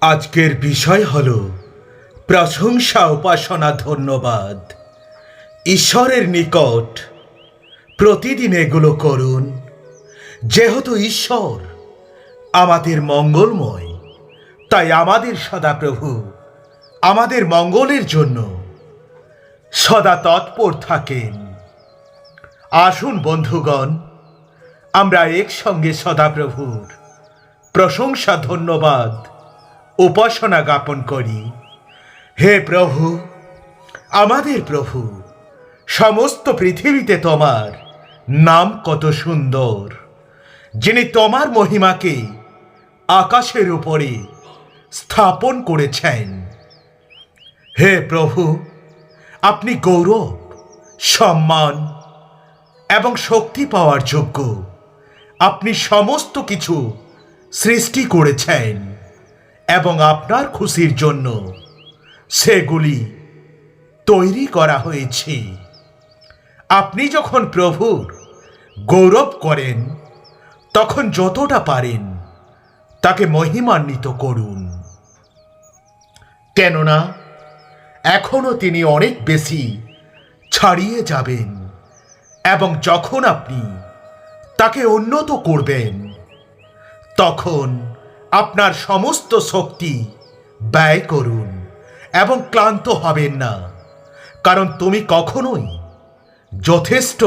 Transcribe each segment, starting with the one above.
আজকের বিষয় হল প্রশংসা উপাসনা ধন্যবাদ। ঈশ্বরের নিকট প্রতিদিন এগুলো করুন। যেহেতু ঈশ্বর আমাদের মঙ্গলময়, তাই আমাদের সদাপ্রভু আমাদের মঙ্গলের জন্য সদা তৎপর থাকেন। আসুন বন্ধুগণ, আমরা একসঙ্গে সদাপ্রভুর প্রশংসা ধন্যবাদ উপাসনা জ্ঞাপন করি। হে প্রভু, আমাদের প্রভু, সমস্ত পৃথিবীতে তোমার নাম কত সুন্দর, যিনি তোমার মহিমাকে আকাশের উপরে স্থাপন করেছেন। হে প্রভু, আপনি গৌরব, সম্মান এবং শক্তি পাওয়ার যোগ্য। আপনি সমস্ত কিছু সৃষ্টি করেছেন। এবং আপনার খুশির জন্য সেগুলি তৈরি করা হয়েছে। আপনি যখন প্রভুর গৌরব করেন, তখন যতটা পারেন তাকে মহিমান্বিত করুন। কেননা এখনও তিনি অনেক বেশি ছাড়িয়ে যাবেন এবং যখন আপনি তাকে উন্নত করবেন, তখন আপনার সমস্ত শক্তি ব্যয় করুন এবং ক্লান্ত হবেন না। কারণ তুমি কখনোই যথেষ্ট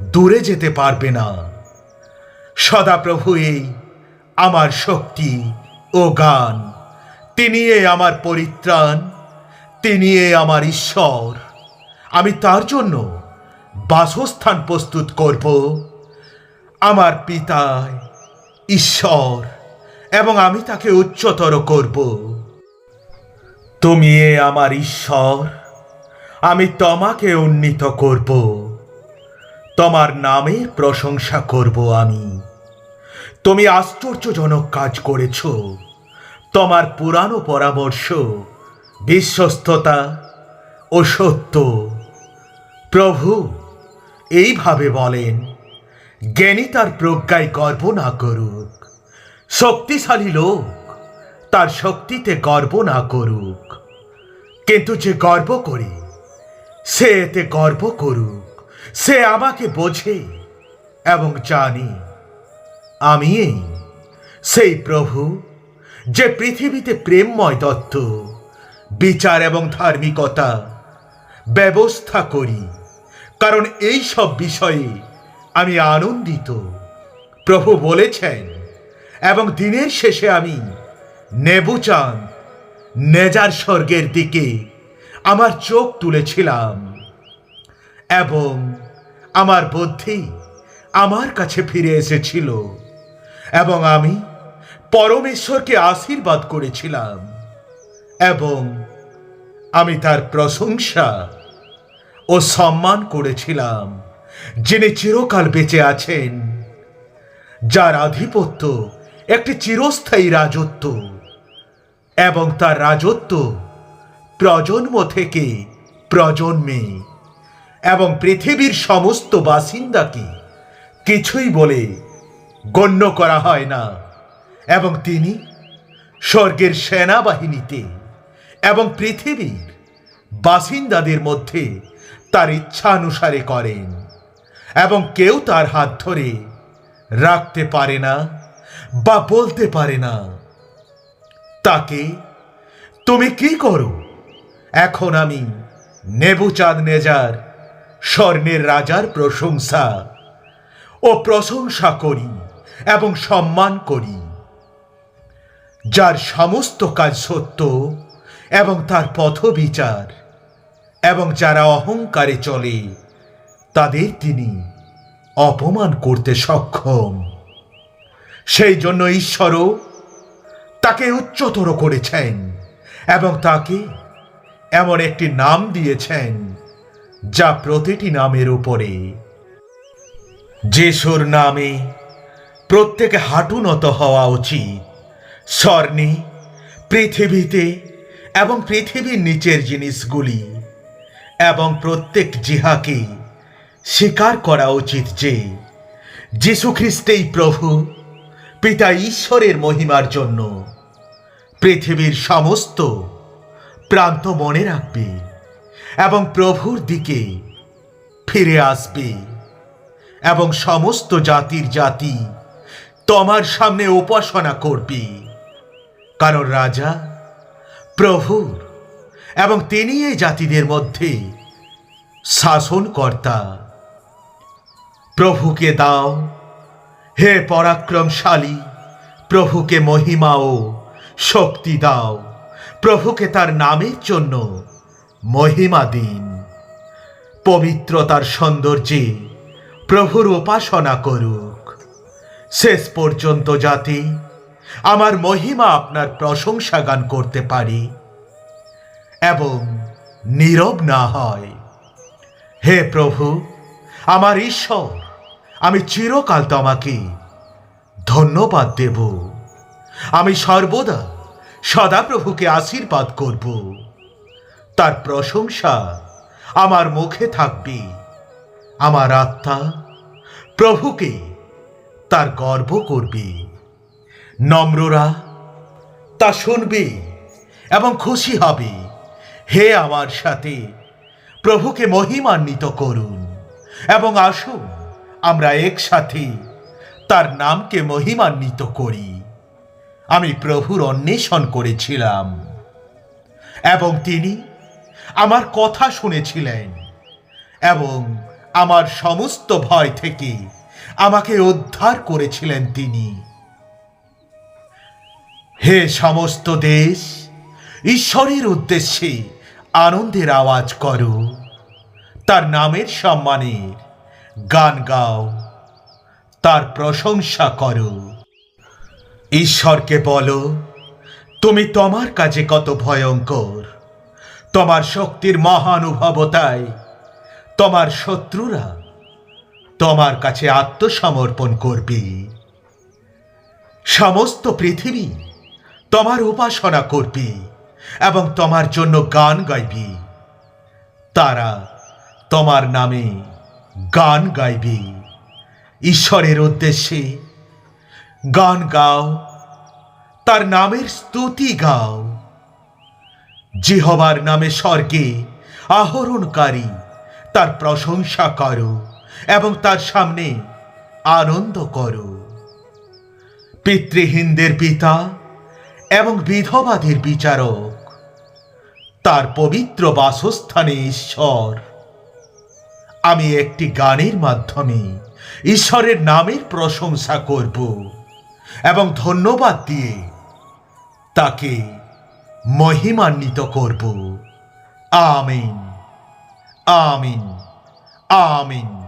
দূরে যেতে পারবে না। সদাপ্রভু এই আমার শক্তি ও গান, তিনি আমার পরিত্রাণ, তিনি আমার ঈশ্বর। আমি তার জন্য বাসস্থান প্রস্তুত করব। আমার পিতায় ঈশ্বর। এবং আমি তাকে উচ্চতর করব। তুমি এ আমার ঈশ্বর। আমি তোমাকে উন্নীত করব। তোমার নামের প্রশংসা করব আমি। তুমি আশ্চর্যজনক কাজ করেছ। তোমার পুরানো পরামর্শ, বিশ্বস্ততা ও সত্য। প্রভু, এইভাবে বলেন, জ্ঞানী তার প্রজ্ঞায় গর্ব না করুক। শক্তিশালী লোক, তার শক্তিতে গর্ব না করুক। কিন্তু যে গর্ব করে, সে এতে গর্ব করুক। সে আমাকে বোঝে এবং জানি। আমি এই, সেই প্রভু, যে পৃথিবীতে প্রেমময় দত্ত বিচার এবং ধার্মিকতা, ব্যবস্থা করি। কারণ এই সব বিষয়ে আমি আনন্দিত। প্রভু বলেছেন এবং দিনের শেষে আমি নেবুচান নেজার স্বর্গের দিকে আমার চোখ তুলেছিলাম এবং আমার বুদ্ধি আমার কাছে ফিরে এসেছিল এবং আমি পরমেশ্বরকে আশীর্বাদ করেছিলাম এবং আমি তার প্রশংসা ও সম্মান করেছিলাম, যিনি চিরকাল বেঁচে আছেন, যার আধিপত্য একটি চিরস্থায়ী রাজত্ব এবং তার রাজত্ব প্রজন্ম থেকে প্রজন্মে এবং পৃথিবীর সমস্ত বাসিন্দাকে কিছুই বলে গণ্য করা হয় না। এবং তিনি স্বর্গের সেনাবাহিনীতে এবং পৃথিবীর বাসিন্দাদের মধ্যে তার ইচ্ছানুসারে করেন এবং কেউ তার হাত ধরে রাখতে পারে না। বা বলতে পারে না। তাকে, তুমি কি করো? এখন আমি নেবুচাঁদ নেজার, স্বর্ণের রাজার প্রশংসা ও প্রশংসা করি এবং সম্মান করি। যার সমস্ত কাজ সত্য এবং তার পথ বিচার এবং যারা অহংকারে চলে, তাদের তিনি অপমান করতে সক্ষম। সেই জন্য ঈশ্বরও তাকে উচ্চতর করেছেন এবং তাকে এমন একটি নাম দিয়েছেন যা প্রতিটি নামের উপরে। যিশুর নামে প্রত্যেকে হাঁটুনত হওয়া উচিত। স্বর্ণে, পৃথিবীতে এবং পৃথিবীর নিচের জিনিসগুলি এবং প্রত্যেক জিহাকে স্বীকার করা উচিত যে, যীশু খ্রিস্টেই প্রভু পিতা ঈশ্বরের মহিমার জন্য। পৃথিবীর সমস্ত প্রান্ত মনে রাখবে এবং প্রভুর দিকে ফিরে আসবে এবং সমস্ত জাতির জাতি তোমার সামনে উপাসনা করবে। কারণ রাজা প্রভুর এবং তিনি এই জাতিদের মধ্যে শাসনকর্তা। প্রভুকে দাও হে পরাক্রমশালী, প্রভুকে মহিমা ও শক্তি দাও। প্রভুকে তার নামের জন্য মহিমা দিন। পবিত্রতার সৌন্দর্যে প্রভুর উপাসনা করুক। শেষ পর্যন্ত যাতে আমার মহিমা আপনার প্রশংসা গান করতে পারি এবং নীরব না হয়। হে প্রভু, আমার ঈশ্বর আমি চিরকাল তোমাকে ধন্যবাদ দেব। আমি সর্বদা সদাপ্রভুকে আশীর্বাদ করব। তার প্রশংসা আমার মুখে থাকবে। আমার আত্মা প্রভুকে তার গর্ব করবে। নম্ররা, তা শুনবে এবং খুশি হবে। হে আমার সাথে প্রভুকে মহিমান্বিত করুন এবং আসুন আমরা একসাথে। তার নামকে মহিমান্বিত করি। আমি প্রভুর অন্বেষণ করেছিলাম। এবং তিনি আমার কথা শুনেছিলেন এবং আমার সমস্ত ভয় থেকে আমাকে উদ্ধার করেছিলেন তিনি। হে সমস্ত দেশ, ঈশ্বরের উদ্দেশ্যে আনন্দের আওয়াজ করো। তার নামের সম্মানের গান গাও, তার প্রশংসা করো। ঈশ্বরকে বলো, তুমি তোমার কাজে কত ভয়ঙ্কর। তোমার শক্তির মহানুভবতায় তোমার শত্রুরা তোমার কাছে আত্মসমর্পণ করবে। সমস্ত পৃথিবী তোমার উপাসনা করবে এবং তোমার জন্য গান গাইবি। তারা তোমার নামে গান গাইবে। ঈশ্বরের উদ্দেশ্যে গান গাও। তার নামের স্তুতি গাও। জিহবার নামে স্বর্গে আহরণকারী, তার প্রশংসা করো এবং তার সামনে আনন্দ করো। পিতৃহীনদের পিতা এবং বিধবাদের বিচারক, তার পবিত্র বাসস্থানে ঈশ্বর। আমি একটি গানের মাধ্যমে ঈশ্বরের নামের প্রশংসা করব এবং ধন্যবাদ দিয়ে তাকে মহিমান্বিত করব। আমিন আমিন আমিন।